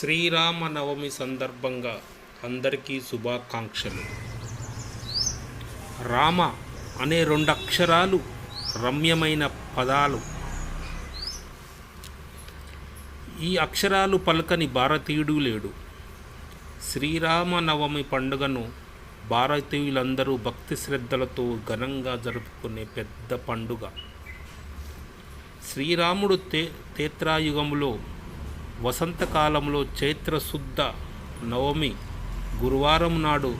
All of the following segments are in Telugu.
శ్రీరామనవమి సందర్భంగా అందరికీ శుభాకాంక్షలు. రామ అనే రెండు అక్షరాలు రమ్యమైన పదాలు. ఈ అక్షరాలు పలకని భారతీయుడు లేడు. శ్రీరామనవమి పండుగను భారతీయులందరూ భక్తి శ్రద్ధలతో ఘనంగా జరుపుకునే పెద్ద పండుగ. శ్రీరాముడు తే తేత్రాయుగంలో వసంతకాలంలో చైత్రశుద్ధ నవమి గురువారం నాడు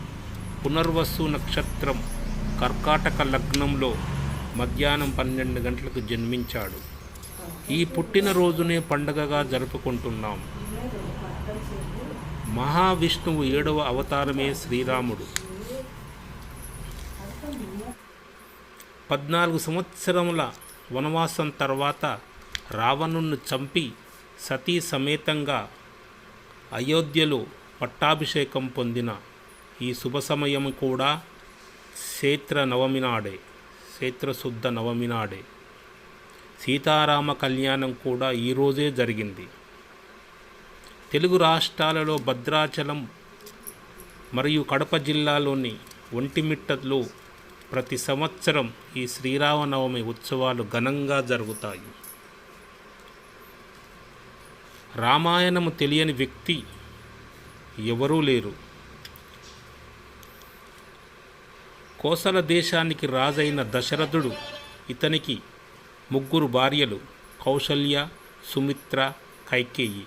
పునర్వసు నక్షత్రం కర్కాటక లగ్నంలో మధ్యాహ్నం పన్నెండు గంటలకు జన్మించాడు. ఈ పుట్టినరోజునే పండగగా జరుపుకుంటున్నాం. మహావిష్ణువు ఏడవ అవతారమే శ్రీరాముడు. పద్నాలుగు సంవత్సరముల వనవాసం తర్వాత రావణుణ్ణి చంపి సతీ సమేతంగా అయోధ్యలో పట్టాభిషేకం పొందిన ఈ శుభ సమయం కూడా క్షేత్ర నవమి నాడే క్షేత్రశుద్ధ నవమి నాడే. సీతారామ కళ్యాణం కూడా ఈరోజే జరిగింది. తెలుగు రాష్ట్రాలలో భద్రాచలం మరియు కడప జిల్లాలోని ఒంటిమిట్టలో ప్రతి సంవత్సరం ఈ శ్రీరామనవమి ఉత్సవాలు ఘనంగా జరుగుతాయి. రామాయణము తెలియని వ్యక్తి ఎవరూ లేరు. కోసల దేశానికి రాజైన దశరథుడు ఇతనికి ముగ్గురు భార్యలు కౌశల్య సుమిత్ర కైకేయి.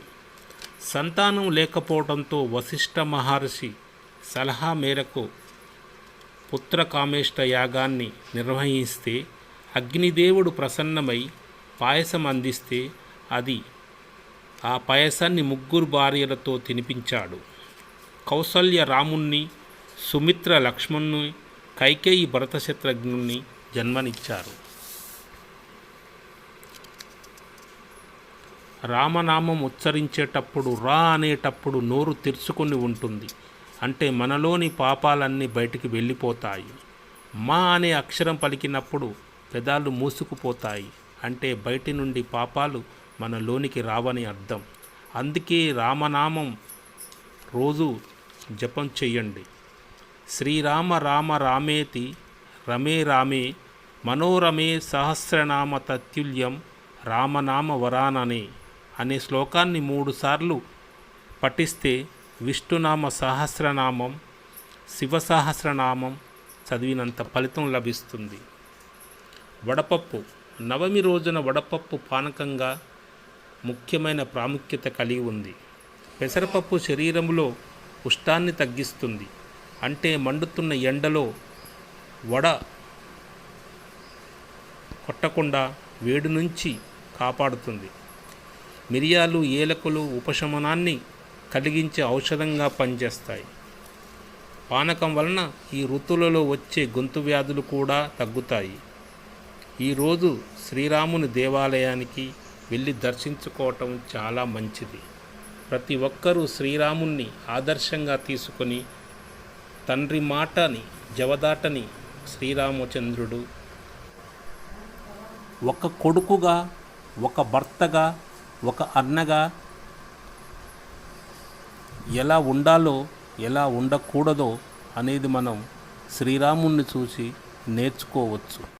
సంతానం లేకపోవడంతో వశిష్ఠ మహర్షి సలహా మేరకు పుత్రకామేష్ట యాగాన్ని నిర్వహిస్తే అగ్నిదేవుడు ప్రసన్నమై పాయసం అందిస్తే అది ఆ పాయసాన్ని ముగ్గురు భార్యలతో తినిపించాడు. కౌసల్య రాముణ్ణి సుమిత్ర లక్ష్మణ్ణి కైకేయి భరతశత్రుఘ్నుని జన్మనిచ్చారు. రామనామం ఉచ్చరించేటప్పుడు రా అనేటప్పుడు నోరు తెరుచుకొని ఉంటుంది. అంటే మనలోని పాపాలన్నీ బయటికి వెళ్ళిపోతాయి. మా అనే అక్షరం పలికినప్పుడు పెదాలు మూసుకుపోతాయి. అంటే బయటి నుండి పాపాలు మనలోనికి రావని అర్థం. అందుకే రామనామం రోజు జపం చెయ్యండి శ్రీరామ రామ రామేతి రమే రామే మనోరమే సహస్రనామ తత్యుల్యం రామనామ వరాననే అనే శ్లోకాన్ని మూడుసార్లు పఠిస్తే విష్ణునామ సహస్రనామం శివ సహస్రనామం చదివినంత ఫలితం లభిస్తుంది. వడపప్పు. నవమి రోజున వడపప్పు పానకంగా ముఖ్యమైన ప్రాముఖ్యత కలిగి ఉంది. పెసరపప్పు శరీరంలో ఉష్టాన్ని తగ్గిస్తుంది. అంటే మండుతున్న ఎండలో వడ కొట్టకుండా వేడి నుంచి కాపాడుతుంది. మిరియాలు ఏలకులు ఉపశమనాన్ని కలిగించే ఔషధంగా పనిచేస్తాయి. పానకం వలన ఈ ఋతువులలో వచ్చే గొంతు వ్యాధులు కూడా తగ్గుతాయి. ఈరోజు శ్రీరాముని దేవాలయానికి వెళ్ళి దర్శించుకోవటం చాలా మంచిది. ప్రతి ఒక్కరూ శ్రీరాముణ్ణి ఆదర్శంగా తీసుకొని తండ్రి మాటని జవదాటని శ్రీరామచంద్రుడు ఒక కొడుకుగా ఒక భర్తగా ఒక అన్నగా ఎలా ఉండాలో ఎలా ఉండకూడదో అనేది మనం శ్రీరాముణ్ణి చూసి నేర్చుకోవచ్చు.